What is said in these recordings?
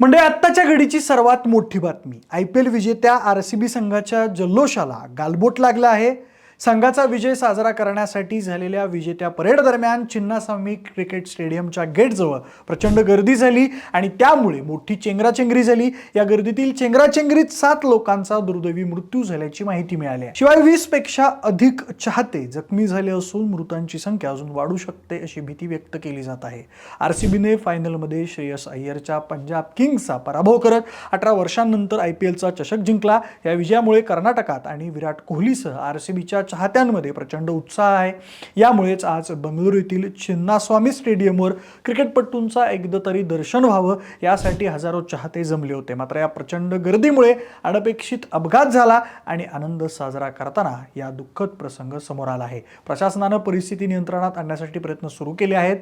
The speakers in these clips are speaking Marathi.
म्हणजे आत्ताच्या घडीची सर्वात मोठी बातमी. आय पी एल विजेत्या आर सी बी संघाच्या जल्लोषाला गालबोट लागला आहे. संघाचा विजय साजरा करण्यासाठी झालेल्या विजेत्या परेड दरम्यान चिन्नास्वामी क्रिकेट स्टेडियमच्या गेटजवळ प्रचंड गर्दी झाली आणि त्यामुळे मोठी चेंगराचेंगरी झाली. या गर्दीतील चेंगराचेंगरीत सात लोकांचा दुर्दैवी मृत्यू झाल्याची माहिती मिळाली आहे. शिवाय वीसपेक्षा अधिक चाहते जखमी झाले असून मृतांची संख्या अजून वाढू शकते अशी भीती व्यक्त केली जात आहे. आर फायनलमध्ये श्रेयस अय्यरच्या पंजाब किंग्सचा पराभव करत अठरा वर्षांनंतर आय पी एलचा चषक जिंकला. या विजयामुळे कर्नाटकात आणि विराट कोहलीसह आर सी चाहत्यांमध्ये प्रचंड उत्साह आहे. यामुळेच आज बंगळुरू येथील चिन्नास्वामी स्टेडियमवर क्रिकेटपटूंचा एकदा तरी दर्शन व्हावं यासाठी हजारो चाहते जमले होते. मात्र या प्रचंड गर्दीमुळे अनपेक्षित अपघात झाला आणि आनंद साजरा करताना या दुःखद प्रसंग समोर आला आहे. प्रशासनानं परिस्थिती नियंत्रणात आणण्यासाठी प्रयत्न सुरू केले आहेत.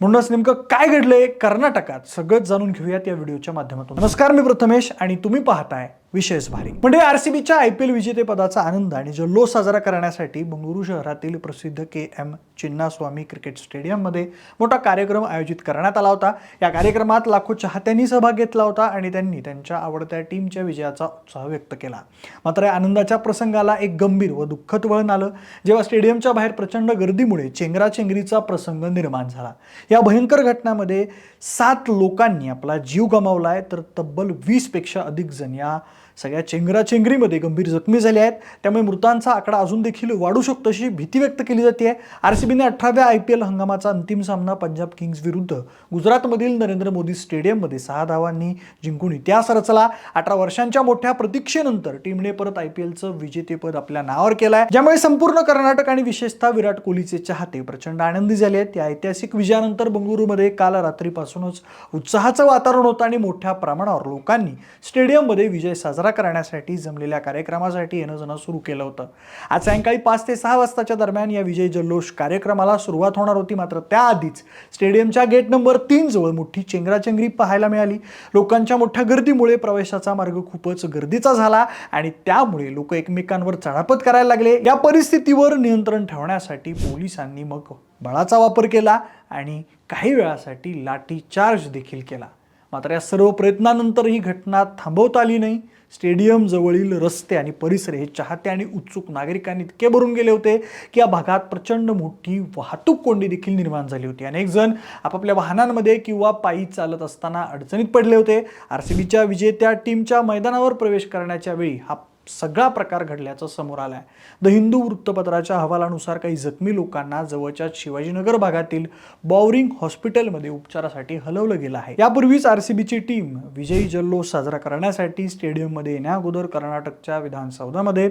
म्हणूनच नेमकं काय घडलंय? कर्नाटकात सगळंच जाणून घेऊयात या व्हिडिओच्या माध्यमातून. नमस्कार मी प्रथमेश आणि तुम्ही पाहताय विशेष भारी. म्हणजे आरसीबीच्या आय पी एल विजेतेपदाचा आनंद आणि जल्लो साजरा करण्यासाठी बंगळुरू शहरातील प्रसिद्ध के एम चिन्नास्वामी क्रिकेट स्टेडियममध्ये मोठा कार्यक्रम आयोजित करण्यात आला होता. या कार्यक्रमात लाखो चाहत्यांनी सहभाग घेतला होता आणि त्यांनी त्यांच्या आवडत्या टीमच्या विजयाचा उत्साह व्यक्त केला. मात्र या आनंदाच्या प्रसंगाला एक गंभीर व दुःखद वळण आलं. जेव्हा स्टेडियमच्या बाहेर प्रचंड गर्दीमुळे चेंगराचेंगरीचा प्रसंग निर्माण झाला. या भयंकर घटनामध्ये सात लोकांनी आपला जीव गमावलाय तर तब्बल वीसपेक्षा अधिक जण या सगळ्या चेंगराचेंगरीमध्ये गंभीर जखमी झाले आहेत. त्यामुळे मृतांचा आकडा अजून देखील वाढू शकतो अशी भीती व्यक्त केली जाते. आर सी बीने अठराव्या आय पी एल हंगामाचा अंतिम सामना पंजाब किंग्स विरुद्ध गुजरातमधील नरेंद्र मोदी स्टेडियममध्ये सहा धावांनी जिंकून इतिहास रचला. अठरा वर्षांच्या मोठ्या प्रतीक्षेनंतर टीमने परत आय पी एलचं विजेतेपद आपल्या नावावर केलं आहे ज्यामुळे संपूर्ण कर्नाटक आणि विशेषतः विराट कोहलीचे चाहते प्रचंड आनंदी झाले आहेत. या ऐतिहासिक विजयानंतर बंगळुरूमध्ये काल रात्रीपासूनच उत्साहाचं वातावरण होतं आणि मोठ्या प्रमाणावर लोकांनी स्टेडियममध्ये विजय साजरा करण्यासाठी जमलेल्या कार्यक्रमासाठी येणं जाणं सुरू केलं होतं. आज सायंकाळी पाच ते सहा वाजताच्या दरम्यान या विजय जल्लोष कार्यक्रमाला सुरुवात होणार होती. मात्र त्याआधीच स्टेडियमच्या गेट नंबर तीन जवळ मोठी चेंगराचेंगरी पाहायला मिळाली. लोकांच्या मोठ्या गर्दीमुळे प्रवेशाचा मार्ग खूपच गर्दीचा झाला आणि त्यामुळे लोक एकमेकांवर चढापत करायला लागले. या परिस्थितीवर नियंत्रण ठेवण्यासाठी पोलिसांनी मग बळाचा वापर केला आणि काही वेळासाठी लाठी चार्ज देखील केला. मात्र या सर्व प्रयत्नानंतर ही घटना थांबवता आली नाही. स्टेडियमजवळील रस्ते आणि परिसर हे चाहते आणि उत्सुक नागरिकांनी इतके भरून गेले होते की या भागात प्रचंड मोठी वाहतूक कोंडी देखील निर्माण झाली होती. अनेक जण आपापल्या वाहनांमध्ये किंवा पायी चालत असताना अडचणीत पडले होते. आर सी बीच्या विजेत्या टीमच्या मैदानावर प्रवेश करण्याच्या वेळी हा सगळा प्रकार घडल्याचं समोर आलाय. द हिंदू वृत्तपत्राच्या अहवालानुसार काही जखमी लोकांना जवळच्या शिवाजीनगर भागातील बॉवरिंग हॉस्पिटलमध्ये उपचारासाठी हलवलं गेलं आहे. यापूर्वीच आर सी बीची टीम विजयी जल्लोष साजरा करण्यासाठी स्टेडियममध्ये येण्याअगोदर कर्नाटकच्या विधानसौधामध्ये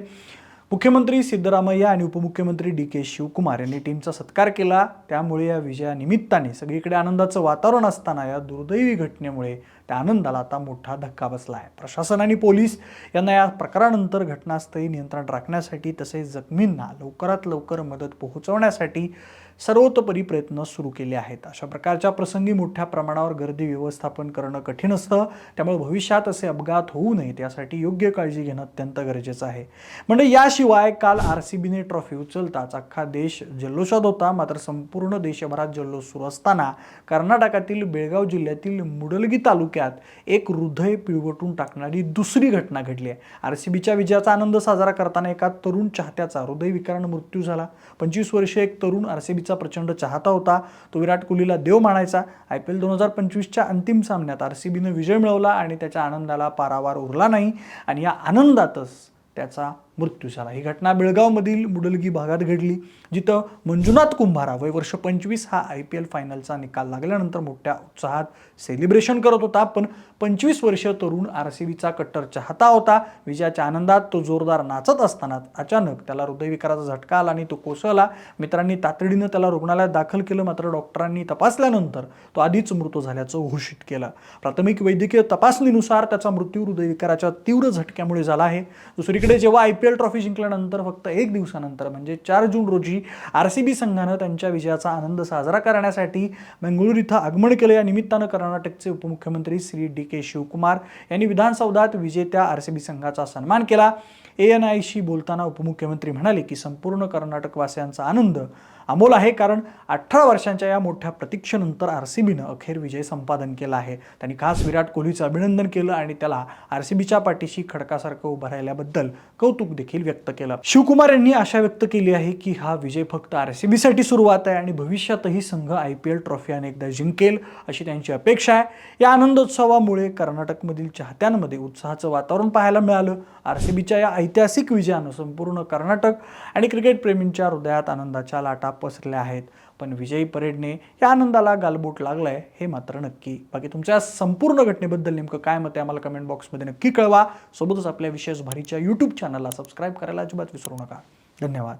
मुख्यमंत्री सिद्धरामय्या आणि उपमुख्यमंत्री डी के शिवकुमार यांनी टीमचा सत्कार केला. त्यामुळे या विजयानिमित्ताने सगळीकडे आनंदाचं वातावरण असताना या दुर्दैवी घटनेमुळे त्या आनंदाला आता मोठा धक्का बसला आहे. प्रशासन आणि पोलीस यांना या प्रकारानंतर घटनास्थळी नियंत्रण राखण्यासाठी तसेच जखमींना लवकरात लवकर मदत पोहोचवण्यासाठी सर्वतोपरी प्रयत्न सुरू केले आहेत. अशा प्रकारच्या प्रसंगी मोठ्या प्रमाणावर गर्दी व्यवस्थापन करणं कठीण असतं. त्यामुळे भविष्यात असे अपघात होऊ नयेत यासाठी योग्य काळजी घेणं अत्यंत गरजेचं आहे. म्हणजे याशिवाय काल आर सी बीने ट्रॉफी उचलताच अख्खा देश जल्लोषात होता. मात्र संपूर्ण देशभरात जल्लोष सुरू असताना कर्नाटकातील बेळगाव जिल्ह्यातील मुडलगी तालुक्यात एक हृदय पिळवटून टाकणारी दुसरी घटना घडली आहे. आर सी बीच्या विजयाचा आनंद साजरा करताना एका तरुण चाहत्याचा हृदयविकारानं मृत्यू झाला. पंचवीस वर्षे एक तरुण आर सी बीचा प्रचंड चाहता होता. तो विराट कोहलीला देव मानायचा. आय पी एल दोन हजार पंचवीसच्या अंतिम सामन्यात आर सी बीनं विजय मिळवला आणि त्याच्या आनंदाला पारावार उरला नाही. आणि या आनंदातच त्याचा मृत्यू झाला ही घटना बेळगावमधील मुडलगी भागात घडली जिथं मंजुनाथ कुंभारा वय वर्ष पंचवीस हा आय पी एल फायनलचा निकाल लागल्यानंतर मोठ्या उत्साहात सेलिब्रेशन करत होता. पण पंचवीस वर्ष तरुण आर सी बीचा कट्टर चाहता होता. विजयाच्या आनंदात तो जोरदार नाचत असताना अचानक त्याला हृदयविकाराचा झटका आला आणि तो कोसळला. मित्रांनी तातडीनं त्याला रुग्णालयात दाखल केलं मात्र डॉक्टरांनी तपासल्यानंतर तो आधीच मृत झाल्याचं घोषित केलं. प्राथमिक वैद्यकीय तपासणीनुसार त्याचा मृत्यू हृदयविकाराच्या तीव्र झटक्यामुळे झाला आहे. दुसरीकडे जेव्हा आय पी एल ट्रॉफी जिंकल्यानंतर फक्त एक दिवसानंतर म्हणजे चार जून रोजी आर सी बी संघानं त्यांच्या विजयाचा आनंद साजरा करण्यासाठी बेंगळुरू इथं आगमन केलं. या निमित्तानं कर्नाटकचे उपमुख्यमंत्री श्री डी के शिवकुमार यांनी विधानसौधात विजेत्या आर सी बी संघाचा सन्मान केला. ए एन आयशी बोलताना उपमुख्यमंत्री म्हणाले की संपूर्ण कर्नाटकवासियांचा आनंद अमोल आहे कारण अठरा वर्षांच्या या मोठ्या प्रतीक्षेनंतर आर सी बीनं अखेर विजय संपादन केला आहे. त्यांनी खास विराट कोहलीचं अभिनंदन केलं आणि त्याला आर सी बीच्या पाठीशी खडकासारखं उभं राहिल्याबद्दल कौतुक देखील व्यक्त केलं. शिवकुमार यांनी आशा व्यक्त केली आहे की हा विजय फक्त आर सी बीसाठी सुरुवात आहे आणि भविष्यातही संघ आय पी एल ट्रॉफी अनेकदा जिंकेल अशी त्यांची अपेक्षा आहे. या आनंदोत्सवामुळे कर्नाटकमधील चाहत्यांमध्ये उत्साहाचं वातावरण पाहायला मिळालं. आर सी बीच्या या ऐतिहासिक विजयानं संपूर्ण कर्नाटक आणि क्रिकेटप्रेमींच्या हृदयात आनंदाच्या लाटा पसरल्या आहेत. पण विजयी परेडने या आनंदाला गालबोट लागलाय हे मात्र नक्की. बाकी तुमच्या संपूर्ण घटनेबद्दल नेमकं काय मत आहे आम्हाला कमेंट बॉक्समध्ये नक्की कळवा. सोबतच आपल्या विशेष भारीच्या यूट्यूब चॅनलला सबस्क्राईब करायला अजिबात विसरू नका. धन्यवाद.